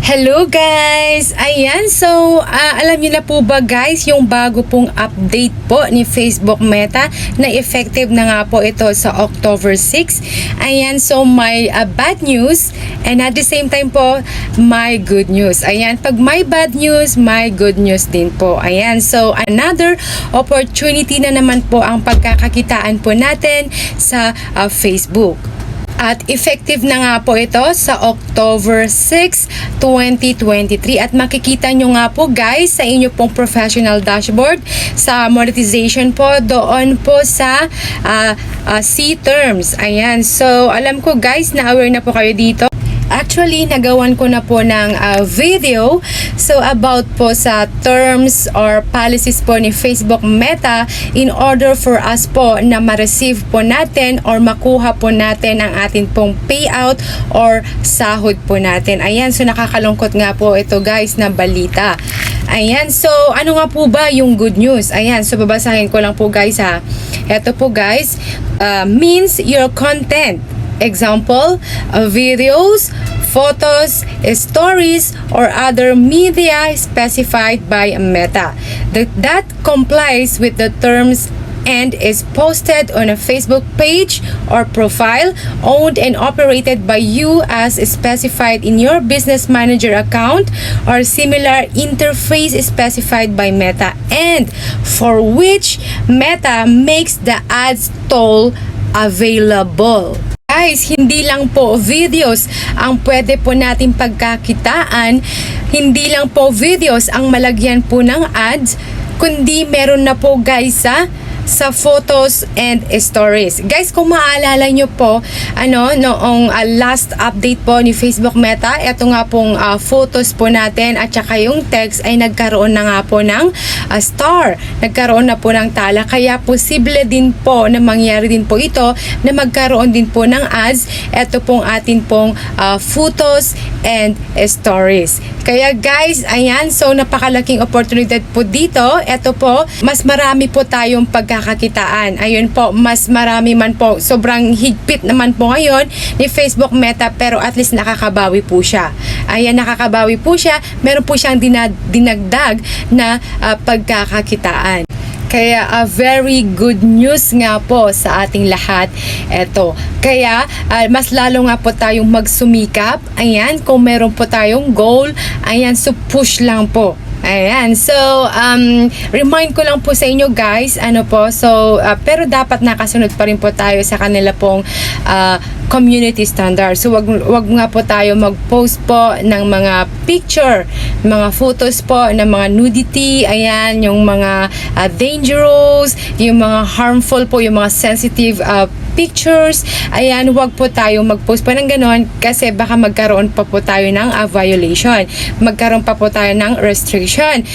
Hello guys! Ayan, so ah, alam niyo na po ba guys yung bago pong update po ni Facebook Meta na effective na nga po ito sa October 6. Ayan, so may ah, bad news and at the same time po may good news. Ayan, pag may bad news, may good news din po. Ayan, so another opportunity na naman po ang pagkakakitaan po natin sa ah, Facebook. At effective na nga po ito sa October 6, 2023. At makikita nyo nga po guys sa inyo pong professional dashboard sa monetization po doon po sa ah, ah, C terms. Ayan. So, alam ko guys na aware na po kayo dito. Actually, nagawan ko na po ng ah, video so about po sa terms or policies po ni Facebook Meta in order for us po na ma-receive po natin or makuha po natin ang atin pong payout or sahod po natin. Ayan, so nakakalungkot nga po ito guys na balita. Ayan, so ano nga po ba yung good news? Ayan, so babasahin ko lang po guys ha. Ito po guys, ah, means your content Example, uh, videos, photos, stories, or other media specified by Meta that, that complies with the terms and is posted on a Facebook page or profile owned and operated by you as specified in your business manager account or similar interface specified by Meta and for which Meta makes the ads toll available. Guys, hindi lang po videos ang pwede po natin pagkakitaan. Hindi lang po videos ang malagyan po ng ads, kundi meron na po guys sa sa photos and stories. Guys, kung maalala nyo po, ano, noong uh, last update po ni Facebook Meta, ito nga pong uh, photos po natin at saka yung text ay nagkaroon na nga po ng uh, star. Nagkaroon na po ng tala. Kaya posible din po na mangyari din po ito na magkaroon din po ng ads. Ito pong atin pong uh, photos and stories. Kaya guys, ayan, so napakalaking opportunity po dito. Ito po, mas marami po tayong pagkakakitaan. Ayun po, mas marami man po. Sobrang higpit naman po ngayon ni Facebook Meta pero at least nakakabawi po siya. Ayan, nakakabawi po siya. Meron po siyang dina- dinagdag na ah, pagkakakitaan. Kaya a very good news nga po sa ating lahat. Ito. Kaya ah, mas lalo nga po tayong magsumikap. Ayan, kung meron po tayong goal, ayan, so push lang po. Ayan. So, um, remind ko lang po sa inyo guys, ano po, so, ah, pero dapat nakasunod pa rin po tayo sa kanila pong ah, community standard. So, wag, wag nga po tayo mag-post po ng mga picture, mga photos po ng mga nudity, ayan, yung mga ah, dangerous, yung mga harmful po, yung mga sensitive ah, pictures. Ayan, wag po tayo mag-post po ng ganon kasi baka magkaroon pa po tayo ng ah, violation. Magkaroon pa po tayo ng restriction.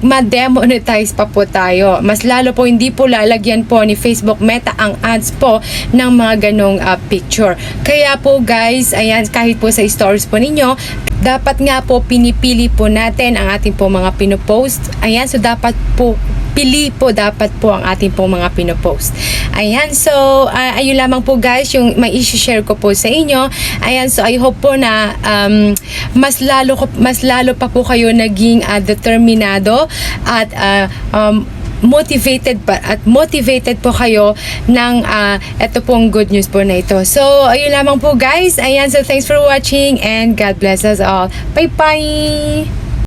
Mag-demonetize pa po tayo. Mas lalo po hindi po lalagyan po ni Facebook Meta ang ads po ng mga ganong ah, picture. Kaya po guys, ayan, kahit po sa stories po ninyo, dapat nga po pinipili po natin ang ating po mga pinopost. Ayan, so dapat po pili po dapat po ang ating pong mga pinopost. Ayan, so uh, ayun lamang po guys yung may i-share ko po sa inyo. Ayan, so I hope po na um, mas lalo mas lalo pa po kayo naging uh, determinado at uh, um, motivated pa at motivated po kayo ng uh, ito pong good news po na ito. So, ayun lamang po guys. Ayan, so thanks for watching and God bless us all. Bye-bye!